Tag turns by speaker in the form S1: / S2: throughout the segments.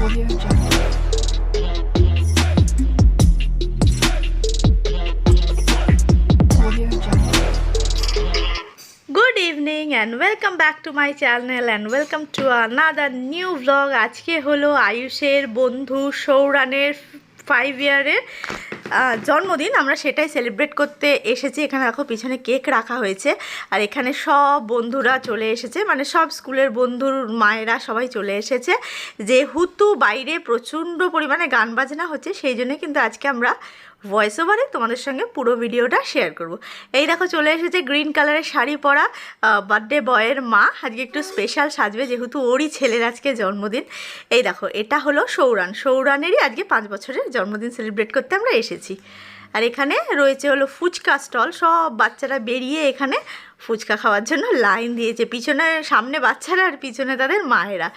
S1: Good evening and welcome back to my channel and welcome to another new blog আজকে হলো আয়ুষের বন্ধু সৌরানের five ইয়ারের জন্মদিন আমরা সেটাই সেলিব্রেট করতে এসেছি। এখানে দেখো পিছনে কেক রাখা হয়েছে। আর এখানে সব বন্ধুরা চলে এসেছে। মানে সব স্কুলের বন্ধুর মায়েরা সবাই চলে এসেছে। যেহেতু বাইরে প্রচণ্ড পরিমাণে গান বাজনা হচ্ছে, সেই জন্য কিন্তু আজকে আমরা ভয়েস ওভারে তোমাদের সঙ্গে পুরো ভিডিওটা শেয়ার করব। এই দেখো চলে এসেছে গ্রিন কালারের শাড়ি পরা বার্থডে বয়ের মা। আজকে একটু স্পেশাল সাজবে যেহেতু ওরই ছেলের আজকে জন্মদিন। এই দেখো, এটা হলো সৌরান সৌরানেরই আজকে পাঁচ বছরের জন্মদিন সেলিব্রেট করতে আমরা এসেছি। আর এখানে রয়েছে হলো ফুচকা স্টল। সব বাচ্চারা বেরিয়ে এখানে ফুচকা খাওয়ার জন্য লাইন দিয়েছে। পিছনে, সামনে বাচ্চারা আর পিছনে তাদের মায়েরা।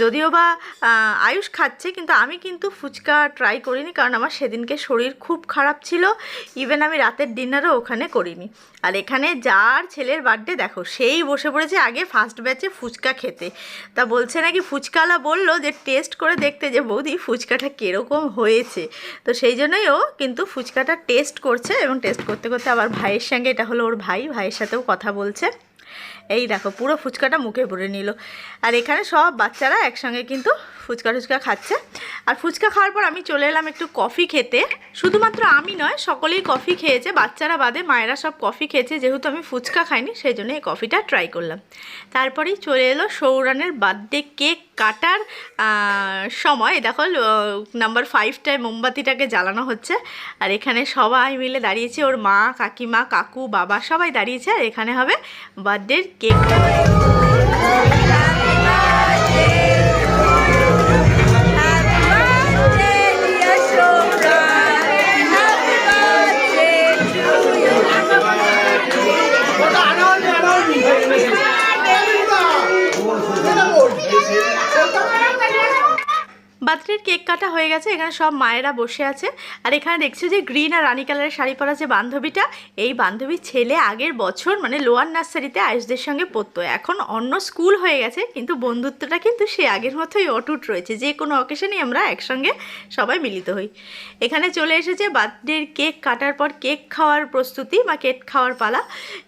S1: যদিও বা আয়ুষ খাচ্ছে, কিন্তু আমি কিন্তু ফুচকা ট্রাই করিনি, কারণ আমার সেদিনকে শরীর খুব খারাপ ছিল। ইভেন আমি রাতের ডিনারও ওখানে করিনি। আর এখানে যার ছেলের বার্থডে দেখো, সেই বসে পড়েছে আগে ফার্স্ট ব্যাচে ফুচকা খেতে। তা বলছে নাকি ফুচকালা বলল যে টেস্ট করে দেখতে যে বৌদি, ফুচকাটা কীরকম হয়েছে? তো সেই জন্যই ও কিন্তু ফুচকাটা টেস্ট করছে এবং টেস্ট করতে করতে আবার ভাইয়ের সঙ্গে, এটা হলো ওর ভাই, ভাইয়ের সাথেও কথা বলছে। এই দেখো পুরো ফুচকাটা মুখে ভরে নিল। আর এখানে সব বাচ্চারা একসঙ্গে কিন্তু ফুচকা টুচকা খাচ্ছে। আর ফুচকা খাওয়ার পর আমি চলে এলাম একটু কফি খেতে। শুধুমাত্র আমি নয়, সকলেই কফি খেয়েছে, বাচ্চারা বাদে মায়েরা সব কফি খেয়েছে, যেহেতু আমি ফুচকা খাইনি সেই জন্য এই কফিটা ট্রাই করলাম। তারপরেই চলে এলো সৌরানের বার্থডে কেক কাটার সময়। দেখো নাম্বার ফাইভটায় মোমবাতিটাকে জ্বালানো হচ্ছে। আর এখানে সবাই মিলে দাঁড়িয়েছে, ওর মা, কাকিমা, কাকু, বাবা সবাই দাঁড়িয়েছে। আর এখানে হবে বার্থডের কেক বার্থডের কেক কাটা হয়ে গেছে, এখানে সব মায়েরা বসে আছে। আর এখানে দেখছি যে গ্রিন আর রানী কালারের শাড়ি পরা যে বান্ধবীটা, এই বান্ধবীর ছেলে আগের বছর মানে লোয়ার নার্সারিতে আয়ুষদের সঙ্গে পড়তো। এখন অন্য স্কুল হয়ে গেছে, কিন্তু বন্ধুত্বটা কিন্তু সে আগের মতোই অটুট রয়েছে। যে কোনো অকেশনেই আমরা একসঙ্গে সবাই মিলিত হই। এখানে চলে এসেছে বার্থডের কেক কাটার পর কেক খাওয়ার প্রস্তুতি বা কেক খাওয়ার পালা।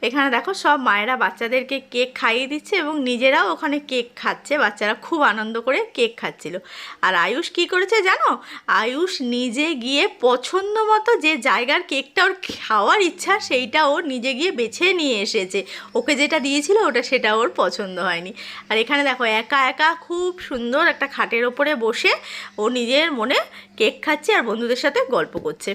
S1: এখানে দেখো সব মায়েরা বাচ্চাদেরকে কেক খাইয়ে দিচ্ছে এবং নিজেরাও ওখানে কেক খাচ্ছে। বাচ্চারা খুব আনন্দ করে কেক খাচ্ছিল। আর আয়ুষ কি করেছে জানো? আয়ুষ নিজে গিয়ে পছন্দ মতো যে জায়গার কেকটা ওর খাওয়ার ইচ্ছা, সেইটা ওর নিজে গিয়ে বেছে নিয়ে এসেছে। ওকে যেটা দিয়েছিল ওটা সেটা ওর পছন্দ হয়নি। আর এখানে দেখো, একা একা খুব সুন্দর একটা খাটের ওপরে বসে ও নিজের মনে কেক খাচ্ছে আর বন্ধুদের সাথে গল্প করছে।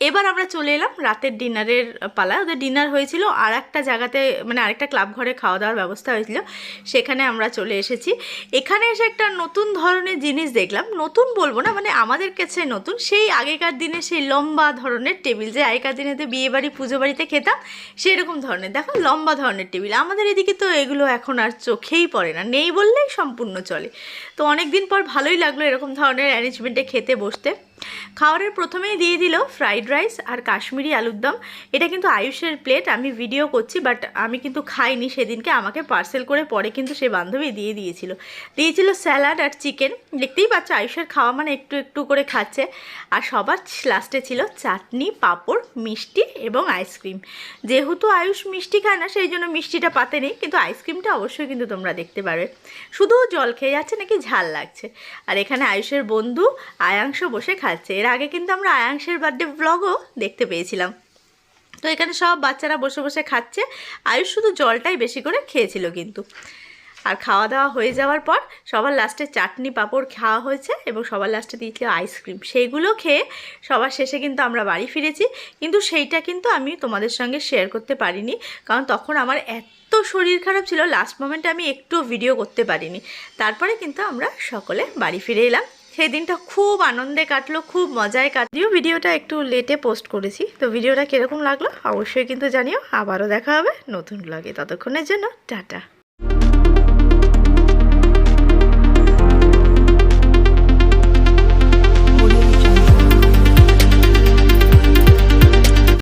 S1: এবার আমরা চলে এলাম রাতের ডিনারের পালা। ওদের ডিনার হয়েছিল আর একটা জায়গাতে মানে আরেকটা ক্লাব ঘরে খাওয়া দাওয়ার ব্যবস্থা হয়েছিল। সেখানে আমরা চলে এসেছি। এখানে এসে একটা নতুন ধরনের জিনিস দেখলাম। নতুন বলব না মানে আমাদের কাছে নতুন। সেই আগেকার দিনে সেই লম্বা ধরনের টেবিল, যে আগেকার দিনেতে বিয়ে বাড়ি, পুজো বাড়িতে খেতাম, সেরকম ধরনের। দেখো, লম্বা ধরনের টেবিল। আমাদের এদিকে তো এগুলো এখন আর চোখেই পড়ে না, নেই বললেই সম্পূর্ণ চলে। তো অনেক দিন পর ভালোই লাগল এরকম ধরনের অ্যারেঞ্জমেন্টে খেতে বসতে। খাবারের প্রথমেই দিয়ে দিল ফ্রাইড রাইস আর কাশ্মীরি আলুর দম। এটা কিন্তু আয়ুষের প্লেট আমি ভিডিও করছি বাট আমি কিন্তু খাইনি সেদিনকে। আমাকে পার্সেল করে পরে কিন্তু সে বান্ধবী দিয়ে দিয়েছিল। দিয়েছিল স্যালাড আর চিকেন দেখতেই পাচ্ছ আয়ুষের খাওয়া মানে একটু একটু করে খাচ্ছে। আর সবার লাস্টে ছিল চাটনি, পাঁপড়, মিষ্টি এবং আইসক্রিম যেহেতু আয়ুষ মিষ্টি খায় না, সেই জন্য মিষ্টিটা পাতে নেই, কিন্তু আইসক্রিমটা অবশ্যই কিন্তু তোমরা দেখতে পারবে। শুধু জল খেয়ে যাচ্ছে, নাকি ঝাল লাগছে। আর এখানে আয়ুষের বন্ধু আয়াংশ বসে খাচ্ছে। এর আগে কিন্তু আমরা আয়াংশের বার্থডে ব্লগও দেখতে পেয়েছিলাম। তো এখানে সব বাচ্চারা বসে বসে খাচ্ছে। আয়ুষ শুধু জলটাই বেশি করে খেয়েছিল কিন্তু। আর খাওয়া দাওয়া হয়ে যাওয়ার পর সবার লাস্টে চাটনি পাঁপড় খাওয়া হয়েছে এবং সবার লাস্টে দিয়েছিল আইসক্রিম সেইগুলো খেয়ে সবার শেষে কিন্তু আমরা বাড়ি ফিরেছি। কিন্তু সেইটা কিন্তু আমি তোমাদের সঙ্গে শেয়ার করতে পারিনি। কারণ তখন আমার এত শরীর খারাপ ছিল লাস্ট মোমেন্টে আমি একটু ভিডিও করতে পারিনি। তারপরে কিন্তু আমরা সকলে বাড়ি ফিরে এলাম। সেই দিনটা খুব আনন্দে কাটলো, খুব মজায় কাটলিও ভিডিওটা একটু লেটে পোস্ট করেছি, তো ভিডিওটা কীরকম লাগল অবশ্যই কিন্তু জানিও। আবারও দেখা হবে নতুন ব্লগে ততক্ষণের জন্য, টাটা।